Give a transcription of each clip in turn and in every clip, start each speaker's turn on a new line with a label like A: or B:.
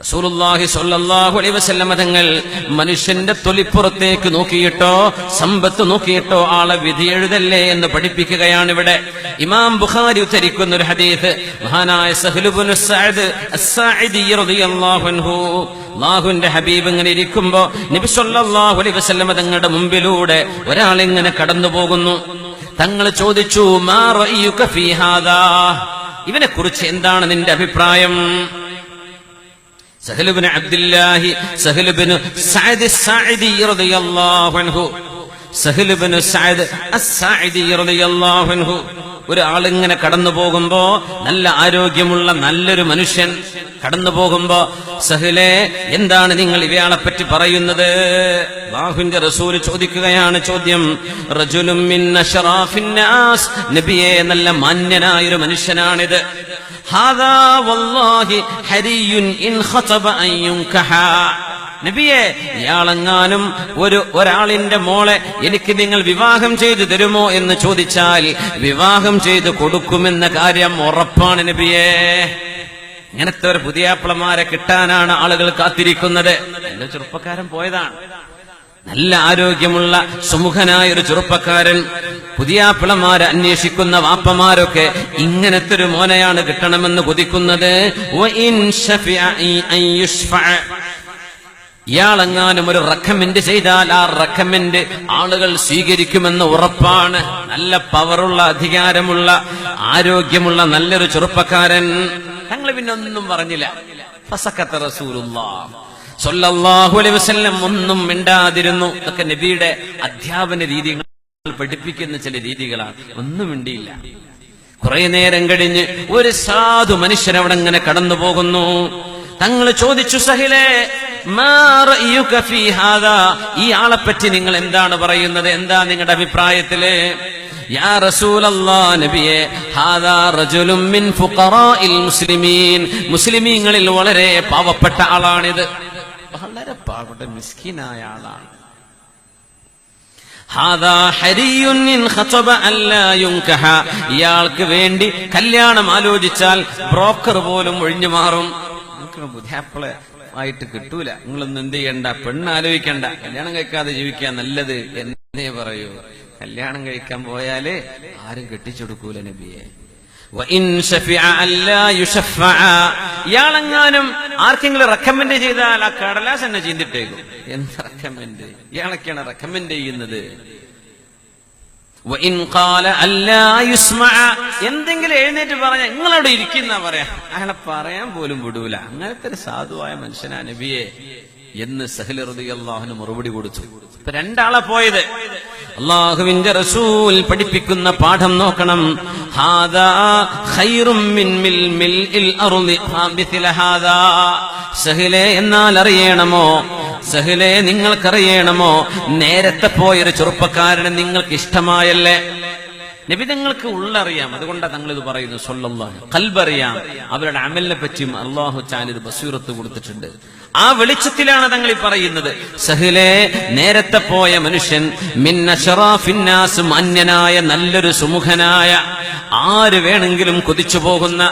A: റസൂലുള്ളാഹി സ്വല്ലല്ലാഹു അലൈഹി വസല്ലമ തങ്ങൾ മനുഷ്യന്റെ തൊലിപ്പുറത്തേക്ക് നോക്കിയിട്ടോ സമ്പത്ത് നോക്കിയിട്ടോ ആളെ വിധി എഴുതല്ലേ എന്ന് പഠിപ്പിക്കുകയാണ് ഇവിടെ. ഇമാം ബുഖാരി ഉദ്ധരിക്കുന്ന ഒരു ഹദീസ് മഹാനായ സഹ്ലുബ്നു സഅദ് അസ്സാഇദി റളിയല്ലാഹു അൻഹു അല്ലാഹുവിന്റെ ഹബീബ് ഇങ്ങനെ ഇരിക്കുമ്പോ നബി സല്ലല്ലാഹു അലൈഹി വസല്ലമ തങ്ങളുടെ മുമ്പിലൂടെ ഒരാൾ ഇങ്ങനെ കടന്നു പോകുന്നു തങ്ങൾ ചോദിച്ചു മാ റഅയ്യുക ഫീ ഹാദാ? ഇവനെ കുറിച്ച് എന്താണ് നിന്റെ അഭിപ്രായം? സഹലുബിന് അബ്ദുല്ലാഹി സഹലുബിന് സഅദ് സഅദി റളിയല്ലാഹു അൻഹു സഅദ് അസ്സഅദി റളിയല്ലാഹു അൻഹു. ഒരാൾ ഇങ്ങനെ കടന്നു പോകുമ്പോ നല്ല ആരോഗ്യമുള്ള നല്ലൊരു മനുഷ്യൻ കടന്നു പോകുമ്പോ സഹിലെ എന്താണ് നിങ്ങൾ ഇവയാളെ പറ്റി പറയുന്നത്? ബാഹുവിന്റെ റസൂൽ ചോദിക്കുകയാണ് ചോദ്യം. റജുലും നബിയെ നല്ല മാന്യനായൊരു മനുഷ്യനാണിത്. ഹാദാ വല്ലാഹി ഹരിയുൻ ഇൻ ഖതബ അൻ യുൻകഹ നബിയെ ഇയാളെങ്ങാനും ഒരു ഒരാളിന്റെ മോളെ എനിക്ക് നിങ്ങൾ വിവാഹം ചെയ്തു തരുമോ എന്ന് ചോദിച്ചാൽ വിവാഹം ചെയ്തു കൊടുക്കുമെന്ന കാര്യം ഉറപ്പാണ് നബിയെ. ഇങ്ങനത്തെ ഒരു പുതിയാപ്പിളമാരെ കിട്ടാനാണ് ആളുകൾ കാത്തിരിക്കുന്നത്. എന്റെ ചെറുപ്പക്കാരൻ പോയതാണ്. നല്ല ആരോഗ്യമുള്ള സുമുഖനായ ഒരു ചെറുപ്പക്കാരൻ പുതിയ പിളമാരെ അന്വേഷിക്കുന്ന വാപ്പമാരൊക്കെ ഇങ്ങനത്തെ ഒരു മോനെയാണ് കിട്ടണമെന്ന് കൊതിക്കുന്നത്. ഇയാളെങ്ങാനും ഒരു റക്കമെന്റ് ചെയ്താൽ ആ റക്കമെന്റ് ആളുകൾ സ്വീകരിക്കുമെന്ന് ഉറപ്പാണ്. നല്ല പവറുള്ള അധികാരമുള്ള ആരോഗ്യമുള്ള നല്ലൊരു ചെറുപ്പക്കാരൻ. ഞങ്ങൾ പിന്നെ ഒന്നും പറഞ്ഞില്ല. ഒന്നും മിണ്ടാതിരുന്നു. ഇതൊക്കെ നബിയുടെ അധ്യാപന രീതികൾ പഠിപ്പിക്കുന്ന ചില രീതികളാണ്. ഒന്നും മിണ്ടിയില്ല. കുറെ നേരം കഴിഞ്ഞ് ഒരു സാധു മനുഷ്യൻ അവിടെ ഇങ്ങനെ കടന്നു പോകുന്നു. തങ്ങൾ ചോദിച്ചു സഹിലേ ഈ ആളെ പറ്റി നിങ്ങൾ എന്താണ് പറയുന്നത്? എന്താ നിങ്ങളുടെ അഭിപ്രായത്തിൽ? മുസ്ലിമീങ്ങളിൽ വളരെ പാവപ്പെട്ട ആളാണിത്. വളരെ പാവപ്പെട്ട മിസ്കിനായ ആളാണ് ഹാദാ ഹരിയുൻ ഇൻ ഖതബ അല്ലാ യുൻകഹ. ഇയാൾക്ക് വേണ്ടി കല്യാണം ആലോചിച്ചാൽ ബ്രോക്കർ പോലും ഒഴിഞ്ഞു മാറും. ബുദ്ധാപ്പിളെ ആയിട്ട് കിട്ടൂല. നിങ്ങളൊന്നും എന്ത് ചെയ്യണ്ട? പെണ്ണ് ആലോചിക്കണ്ട. കല്യാണം കഴിക്കാതെ ജീവിക്കാൻ നല്ലത് എന്നേ പറയൂ. കല്യാണം കഴിക്കാൻ പോയാൽ ആരും കെട്ടിച്ചെടുക്കൂല നബിയെ. ഇയാളെങ്ങാനും ആർക്കെങ്കിലും റെക്കമെൻഡ് ചെയ്താൽ ആ കടലാസ് എന്നെ ചിന്തിട്ടേക്കും. എന്ത് റെക്കമെൻഡ് ഇയാളൊക്കെയാണ് റെക്കമെൻഡ് ചെയ്യുന്നത്. എന്തെങ്കിലും എഴുന്നേറ്റ് പറഞ്ഞ നിങ്ങളവിടെ ഇരിക്കുന്ന പറയാ. അയാളെ പറയാൻ പോലും വിടൂല. അങ്ങനത്തെ ഒരു സാധുവായ മനുഷ്യനാ നബിയെ എന്ന് സഹല അള്ളാഹുന് മറുപടി കൊടുത്തു. രണ്ടാളെ പോയത്. അള്ളാഹുവിന്റെ റസൂൽ പഠിപ്പിക്കുന്ന പാഠം നോക്കണം. സഹിലെ എന്നാൽ അറിയണമോ? സഹിലെ നിങ്ങൾക്കറിയണമോ? നേരത്തെ പോയൊരു ചെറുപ്പക്കാരനെ നിങ്ങൾക്ക് ഇഷ്ടമായല്ലേ നബി നിങ്ങൾക്ക് ഉള്ളറിയാം. അതുകൊണ്ടാണ് തങ്ങൾ ഇത് പറയുന്നു സൊല്ലാഹു കൽബറിയാം. അവരുടെ അമലിനെ പറ്റിയും അള്ളാഹു ചാനൊരു ബസീറത്ത് കൊടുത്തിട്ടുണ്ട്. ആ വെളിച്ചത്തിലാണ് തങ്ങൾ ഈ പറയുന്നത്. സഹിലെ നേരത്തെ പോയ മനുഷ്യൻ മാന്യനായ നല്ലൊരു സുമുഖനായ ആര് വേണമെങ്കിലും കൊതിച്ചു പോകുന്ന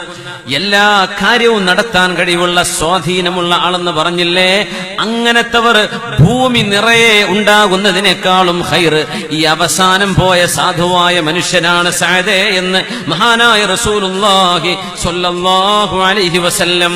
A: എല്ലാ കാര്യവും നടത്താൻ കഴിവുള്ള സ്വാധീനമുള്ള ആളെന്ന് പറഞ്ഞില്ലേ? അങ്ങനത്തവർ ഭൂമി നിറയെ ഉണ്ടാകുന്നതിനേക്കാളും ഹൈർ ഈ അവസാനം പോയ സാധുവായ മനുഷ്യനാണ് സാദേ എന്ന് മഹാനായ റസൂലുള്ളാഹി സ്വല്ലല്ലാഹു അലൈഹി വസല്ലം